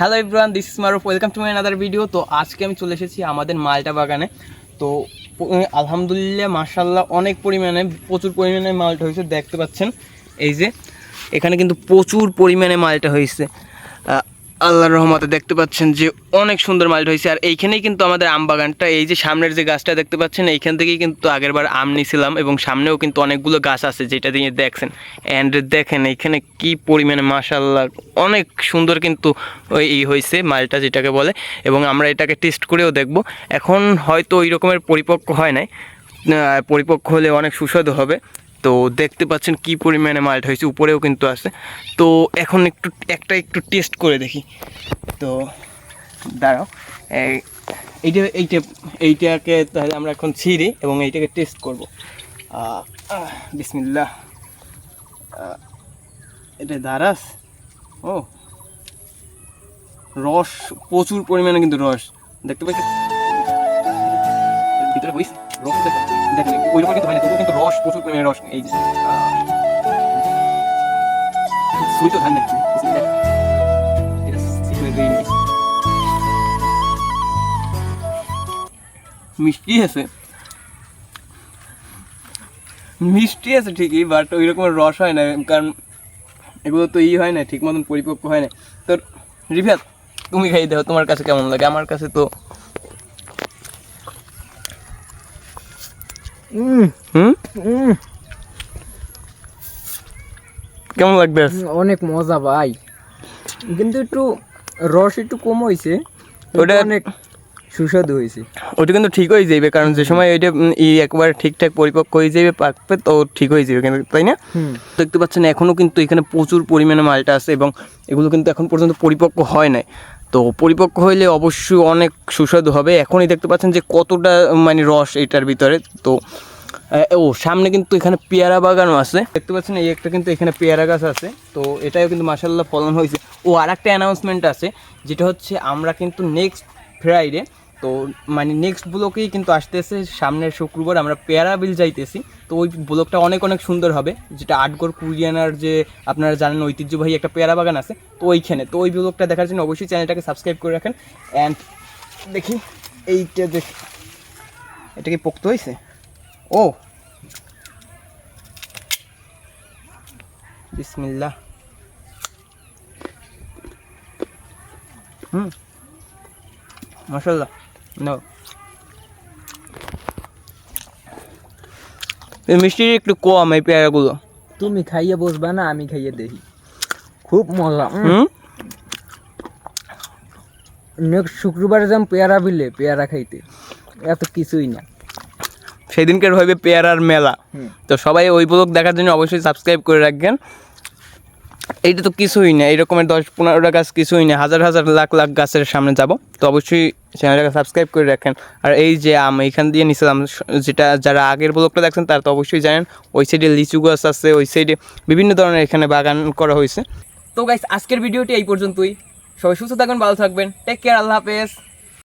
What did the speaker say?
Hello everyone this is Maruf welcome to my another video তো আজকে আমি চলে এসেছি আমাদের মালটা বাগানে। তো আলহামদুলিল্লাহ মার্শাল্লাহ অনেক পরিমাণে, প্রচুর পরিমাণে মালটা হয়েছে, দেখতে পাচ্ছেন। এই যে, এখানে কিন্তু প্রচুর পরিমাণে মালটা হয়েছে। আল্লাহর রহমতে দেখতে পাচ্ছেন যে অনেক সুন্দর মালটা হয়েছে। আর এইখানেই কিন্তু আমাদের আম বাগানটা, এই যে সামনের যে গাছটা দেখতে পাচ্ছেন, এইখান থেকেই কিন্তু আগেরবার আম নিয়েছিলাম এবং সামনেও কিন্তু অনেকগুলো গাছ আছে যেটা দিয়ে দেখছেন। অ্যান্ড দেখেন এইখানে কি পরিমাণে মাশাল্লাহ অনেক সুন্দর কিন্তু ওই ই হয়েছে মালটা যেটাকে বলে। এবং আমরা এটাকে টেস্ট করেও দেখব। এখন হয়তো ওই রকমের পরিপক্ক হয় নাই। পরিপক্ক হলে অনেক সুস্বাদু হবে। তো দেখতে পাচ্ছেন কি পরিমাণে মালটা হয়েছে, উপরেও কিন্তু আছে। তো এখন একটু, একটা একটু টেস্ট করে দেখি। তো দাঁড়াও এইটা এইটা, এইটাকে তাহলে আমরা এখন ছিঁড়ি এবং এইটাকে টেস্ট করব। বিসমিল্লা এটা দারাস ও, রস, প্রচুর পরিমাণে কিন্তু রস। দেখতে পাচ্ছি ভিতরে রস দেখো দেখেন ওই রকম কিন্তু হয় না। প্রচুর পরিমাণে রস এই সুইটও ধান নিই মিষ্টি আছে। মিষ্টি আছে ঠিকই বাট ওই রকমের রস হয় না, কারণ এগুলো তো ই হয় না, ঠিক মতন পরিপক্ক হয় না। তো রিফাত, তুমি খাই দাও তোমার কাছে কেমন লাগে? আমার কাছে তো কেমন লাগবে? অনেক মজা ভাই। কিন্তু একটু রস একটু কম হয়েছে ওটা- অনেক সুস্বাদু হয়েছে ওটা কিন্তু ঠিক হয়ে যাবে কারণ যে সময় ওইটা একবার ঠিকঠাক পরিপক্ক হয়ে যাবে পাকবে তো ঠিক হয়ে যাবে কিন্তু তাই না? দেখতে পাচ্ছেন এখনও কিন্তু এখানে প্রচুর পরিমাণে মালটা আছে এবং এগুলো কিন্তু এখন পর্যন্ত পরিপক্ক হয় নাই। তো পরিপক্ক হইলে অবশ্যই অনেক সুস্বাদু হবে। এখনই দেখতে পাচ্ছেন যে কতটা মানে রস এটার ভিতরে। তো ও, সামনে কিন্তু এখানে পেয়ারা বাগানও আছে। দেখতে পাচ্ছেন এই একটা কিন্তু এখানে পেয়ারা গাছ আছে। তো এটাও কিন্তু মাসাল্লাহ ফলন হয়েছে। ও আর একটা অ্যানাউন্সমেন্ট আছে, যেটা হচ্ছে আমরা কিন্তু নেক্সট ফ্রাইডে তো মানে নেক্সট ব্লকেই কিন্তু আসতেছে, সামনের শুক্রবার আমরা পেয়ারা বিল যাইতেছি। তো ওই ব্লকটা অনেক অনেক সুন্দর হবে, যেটা আটগড় কুরিয়ানার যে আপনারা জানেন ঐতিহ্যবাহী একটা পেয়ারা বাগান আছে, তো ওইখানে। তো ওই ব্লকটা দেখার জন্য অবশ্যই চ্যানেলটাকে সাবস্ক্রাইব করে রাখেন। অ্যান্ড দেখি, এইটা দেখ এটা কি পোক্ত হয়েছে ও! বিসমিল্লাহ। হুম। মাশাল্লাহ নাও এই মিষ্টি একটু কম এই পেয়ারাগুলো। তুমি খাইয়ে বসবা না আমি খাইয়ে দেখি। খুব মজা নেক্সট শুক্রবার যাম পেয়ারা বিলে পেয়ারা খাইতে। এত কিছুই না। সেদিনকার হইবে পেয়ারার মেলা। তো সবাই ওই ব্লগ দেখার জন্য অবশ্যই সাবস্ক্রাইব করে রাখবেন। এইটা তো কিছুই না এরকমের দশ পনেরোটা গাছ কিছুই না, হাজার হাজার লাখ লাখ গাছের সামনে যাব। তো অবশ্যই চ্যানেলটাকে সাবস্ক্রাইব করে রাখেন। আর এই যে আম, এইখান দিয়ে নিছিলাম যেটা যারা আগের ব্লগটা দেখছেন, তারা তো অবশ্যই জানেন, ওই সাইডে লিচু গাছ আছে, ওই সাইডে বিভিন্ন ধরনের এখানে বাগান করা হয়েছে। তো গাইস আজকের ভিডিওটি এই পর্যন্তই। সবাই সুস্থ থাকবেন ভালো থাকবেন। টেক কেয়ার আল্লাহ হাফেজ।